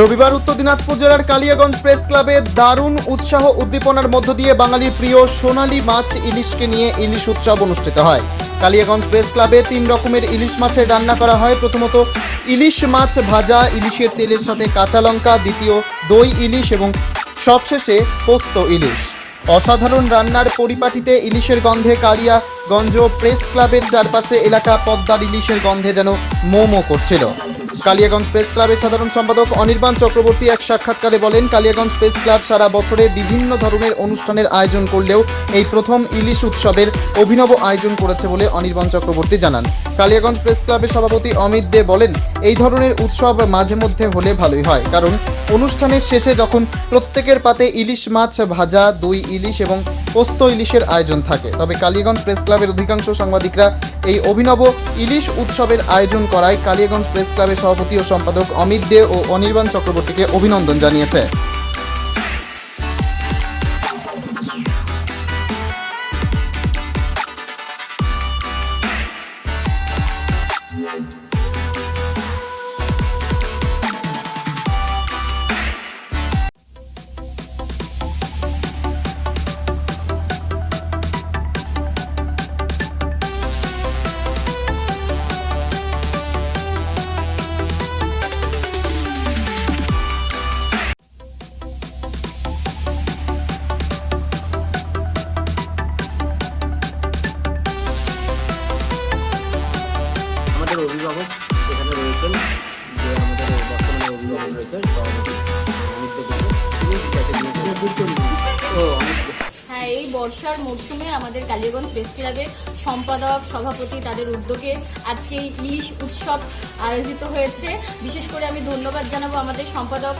রবিবার উত্তর দিনাজপুর জেলার কালিয়াগঞ্জ প্রেস ক্লাবে দারুণ উৎসাহ উদ্দীপনার মধ্য দিয়ে বাঙালির প্রিয় সোনালী মাছ ইলিশকে নিয়ে ইলিশ উৎসব অনুষ্ঠিত হয়। কালিয়াগঞ্জ প্রেস ক্লাবে তিন রকমের ইলিশ মাছের রান্না করা হয়। প্রথমত, ইলিশ মাছ ভাজা, ইলিশের তেলের সাথে কাঁচা লঙ্কা, দ্বিতীয়, দই ইলিশ এবং সবশেষে পোস্ত ইলিশ। অসাধারণ রান্নার পরিপাটিতে ইলিশের গন্ধে কালিয়াগঞ্জ প্রেস ক্লাবের চারপাশে এলাকা পদ্মার ইলিশের গন্ধে যেন মোমো করছিল। কালিয়াগঞ্জ প্রেস ক্লাবের সাধারণ সম্পাদক অনির্বাণ চক্রবর্তী এক সাক্ষাৎকারে বলেন, কালিয়াগঞ্জ প্রেস ক্লাব সারা বছরে বিভিন্ন ধরনের অনুষ্ঠানের আয়োজন করলেও এই প্রথম ইলিশ উৎসবের অভিনব আয়োজন করেছে বলে অনির্বাণ চক্রবর্তী জানান। কালিয়াগঞ্জ প্রেস ক্লাবের সভাপতি অমিত দে বলেন, এই ধরনের উৎসব মাঝে মধ্যে হলে ভালোই হয়, কারণ অনুষ্ঠানের শেষে যখন প্রত্যেকের পাতে ইলিশ মাছ ভাজা, দই ইলিশ এবং পোস্ত ইলিশের আয়োজন থাকে, তবে কালিয়াগঞ্জ প্রেস ক্লাবের অধিকাংশ সাংবাদিকরা এই অভিনব ইলিশ উৎসবের আয়োজন করায় কালিয়াগঞ্জ প্রেস ক্লাবের সভাপতি ও সম্পাদক অমিত দে ও অনির্বাণ চক্রবর্তীকে অভিনন্দন জানিয়েছে। অভিভাবক সভাপতি অমিত দেববর্মা। তিনি ও অমিত এই বর্ষার মরশুমে আমাদের কালীগঞ্জ প্রেস ক্লাবের সম্পাদক সভাপতি তাদের উদ্যোগে আজকে ইলিশ উৎসব আয়োজিত হয়েছে। বিশেষ করে আমি ধন্যবাদ জানাব আমাদের সম্পাদক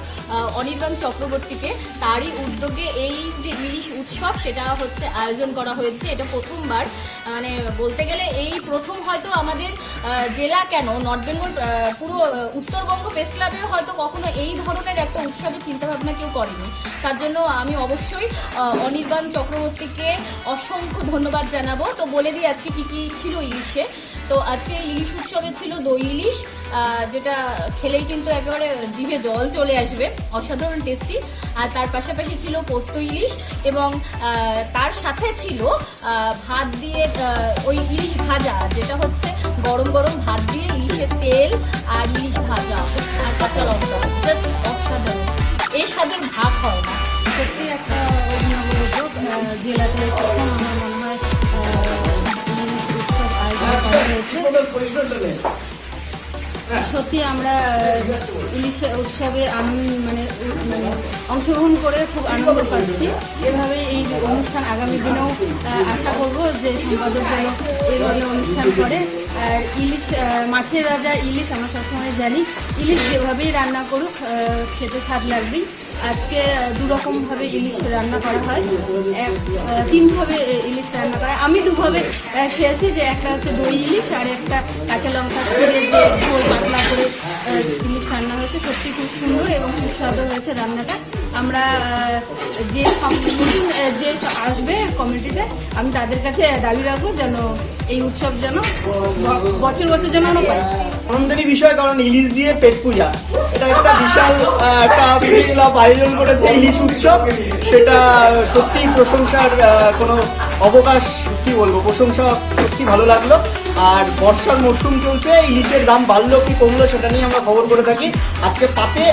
অনির্বাণ চক্রবর্তীকে। তারই উদ্যোগে এই যে ইলিশ উৎসব, সেটা হচ্ছে আয়োজন করা হয়েছে। এটা প্রথমবার। মানে বলতে গেলে এই প্রথম হয়তো আমাদের জেলা কেন? নর্থ বেঙ্গল পুরো উত্তরবঙ্গ প্রেস ক্লাবে হয়তো কখনো এই ধরনের একটা উৎসবের চিন্তাভাবনা কেউ করেনি। তার জন্য আমি অবশ্যই অনির্বাণ অনির্বাণ চক্রবর্তীকে অসংখ্য ধন্যবাদ জানাব। তো বলে দিই আজকে কি কি ছিল ইলিশে। তো আজকে ইলিশ উৎসবে ছিল দই ইলিশ যেটা খেলেই কিন্তু একেবারে জিভে জল চলে আসবে, অসাধারণ টেস্টি আর তার পাশাপাশি ছিল পোস্ত ইলিশ এবং তার সাথে ছিল ভাত দিয়ে ওই ইলিশ ভাজা, যেটা হচ্ছে গরম গরম ভাত দিয়ে ইলিশের তেল আর ইলিশ ভাজা আর কাঁচা লঙ্কা। জাস্ট অসাধারণ। এই স্বাদের ভাগ হয় না। সত্যি একটা জেলাতে আমার মনে হয় সত্যি আমরা ইলিশ উৎসবে মানে মানে অংশগ্রহণ করে খুব আনন্দ পাচ্ছি। এভাবে এই অনুষ্ঠান আগামী দিনেও আশা করব যে সম্পাদক এই ধরনের অনুষ্ঠান করে। আর ইলিশ মাছের রাজা ইলিশ, আমরা সবসময় জানি। ইলিশ যেভাবেই রান্না করুক খেতে স্বাদ লাগবেই। আজকে দুরকমভাবে ইলিশ রান্না করা হয়। এক তিনভাবে ইলিশ রান্না করা। আমি দুভাবে খেয়েছি যে একটা হচ্ছে দই ইলিশ আর একটা কাঁচা লঙ্কা ছিঁড়ে যে ঝোল পাতলা হয়েছে সত্যি খুব সুন্দর এবং সুস্বাদু হয়েছে রান্নাটা। আমরা যে যে আসবে কমিটিতে আমি তাদের কাছে দাবি রাখব যেন এই উৎসব যেন বছর বছর যেন আমরা পাই। বিষয়, কারণ ইলিশ দিয়ে পেট পূজা। এটা একটা বিশাল একটা আয়োজন করেছে ইলিশ উৎসব। সেটা সত্যি প্রশংসার কোনো অবকাশ, কি বলব, প্রশংসা সত্যি ভালো লাগল। আর বর্ষার মরশুম চলছে ইলিশের দাম বাড়লো কি কমলো সেটা নিয়ে আমরা খবর করে থাকি। আজকে পাতে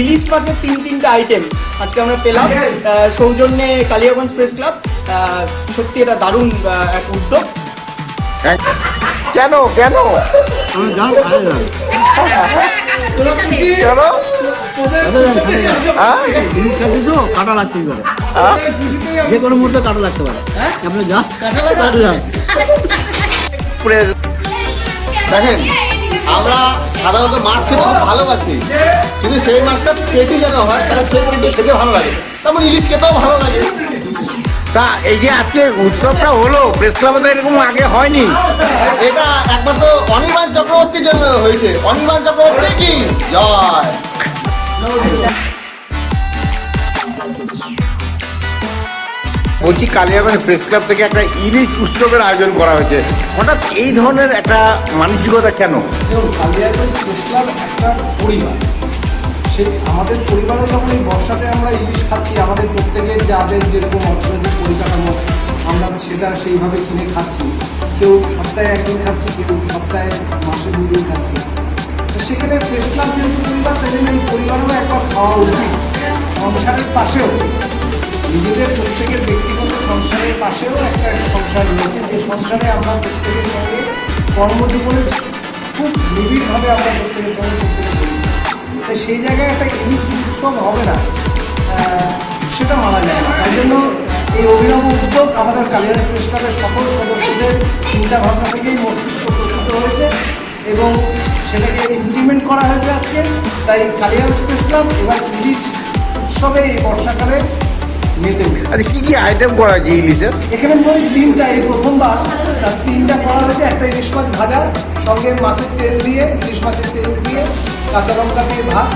ইলিশ মাছের তিন তিনটা আইটেম আজকে আমরা পেলাম সৌজন্যে কালিয়াগঞ্জ প্রেস ক্লাব সত্যি এটা দারুণ এক উদ্যোগ। কেন কেন? কেন? হ্যাঁ? কাটা লাগতেই পারে। হ্যাঁ? যে কোনো মুহূর্তে কাটা লাগতে পারে। আপনি যা কাটা যান। পুরে- দেখেন আমরা সাধারণত মাছ খেতে খুব ভালোবাসি কিন্তু সেই মাছটা পেটি যেন হয় তাহলে সেই খেতে ভালো লাগে। তেমন ইলিশ খেতেও ভালো লাগে। তা এই যে আজকে উৎসবটা হলো প্রেস ক্লাবে তো এরকম আগে হয়নি। এটা একমাত্র অনির্বাণ চক্রবর্তীর জন্য হয়েছে। অনির্বাণ চক্রবর্তী কি? জয়। বলছি কালিয়াগঞ্জ প্রেস ক্লাব থেকে একটা ইলিশ উৎসবের আয়োজন করা হয়েছে। হঠাৎ এই ধরনের একটা মানসিকতা কেন? কালিয়াগঞ্জ প্রেস একটা পরিবার। সে আমাদের পরিবারে যখন এই বর্ষাতে আমরা ইলিশ খাচ্ছি, আমাদের প্রত্যেকের যাদের যেরকম অর্থনৈতিক পরিকাঠামো, আমরা সেটা সেইভাবে কিনে খাচ্ছি। কেউ সপ্তাহে একদিন খাচ্ছি, কেউ সপ্তাহে মাসে দুদিন খাচ্ছি। তো সেখানে ফ্রেশ ক্লাব যেহেতু পরিবার এই পরিবারেও একবার খাওয়া উচিত। সংসারের পাশেও নিজেদের প্রত্যেকের ব্যক্তিগত সংসারের পাশেও একটা সংসার রয়েছে। যে সংসারে আমরা প্রত্যেকের সঙ্গে কর্মজীবনে খুব নিবিড়ভাবে আমরা প্রত্যেকের সঙ্গে তাই সেই জায়গায় একটা ইলিশ উৎসব হবে না। সেটা মানা যায় না। তাই জন্য এই অভিনব উদ্যোগ আমাদের কালিয়াগঞ্জ প্রেস ক্লাবের সকল সদস্যদের চিন্তা ভাবনা থেকেই মস্তিষ্ক প্রস্তুত হয়েছে এবং সেটাকে ইমপ্লিমেন্ট করা হয়েছে আজকে। তাই কালিয়াগঞ্জ প্রেস ক্লাব এবার ইলিশ উৎসবে এই বর্ষাকালে আচ্ছা কি কি আইটেম করা হয়েছে ইলিশের এখানে মোট তিনটা এই প্রথমবার। তার তিনটা করা হয়েছে একটা ইলিশ মাছ ভাজা সঙ্গে মাছের তেল দিয়ে ইলিশ মাছের তেল দিয়ে কাঁচা লঙ্কা দিয়ে ভাত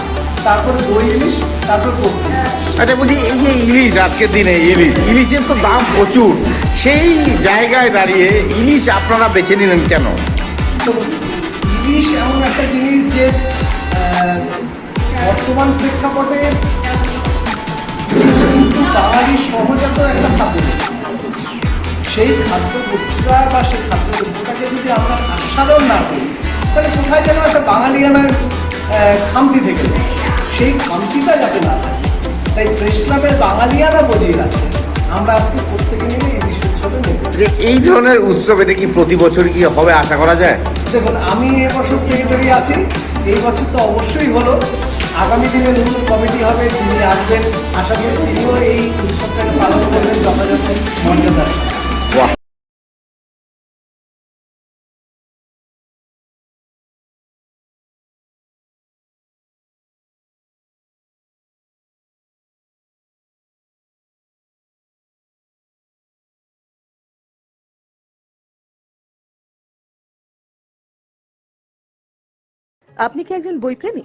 তারপরে দই ইলিশ তারপর পোস্ত আচ্ছা বলছি এই যে ইলিশ আজকের দিনে ইলিশ ইলিশের তো দাম প্রচুর। সেই জায়গায় দাঁড়িয়ে ইলিশ আপনারা বেছে নিলেন কেন? তো ইলিশ এমন একটা জিনিস যে বর্তমান প্রেক্ষাপটে বাঙালি সহজাত একটা খাদ্য। সেই খাদ্য বস্তুটা বা সেই খাদ্য দ্রব্যটাকে যদি আমরা আস্বাদন না করি তাহলে কোথায় যেন একটা বাঙালিয়ানা আহ, খামতি থেকে যায়। সেই খামতিটা যাতে না থাকে তাই প্রেস ক্লাবের বাঙালিয়ানা বজিয়ে রাখতে আমরা আজকে প্রত্যেকে মিলে ইলিশ উৎসবে নেব যে এই ধরনের উৎসব এটা কি প্রতি বছর কি হবে আশা করা যায়? দেখুন আমি এবছর সেক্রেটারি আছি। এই বছর তো অবশ্যই হলো। আগামী দিনে নতুন কমিটি হবে যিনি আসবেন। আশা করি তিনিও এই উৎসবটাকে পালন করবেন যথাযথ। বাহ। আপনি কি একজন বইপ্রেমী?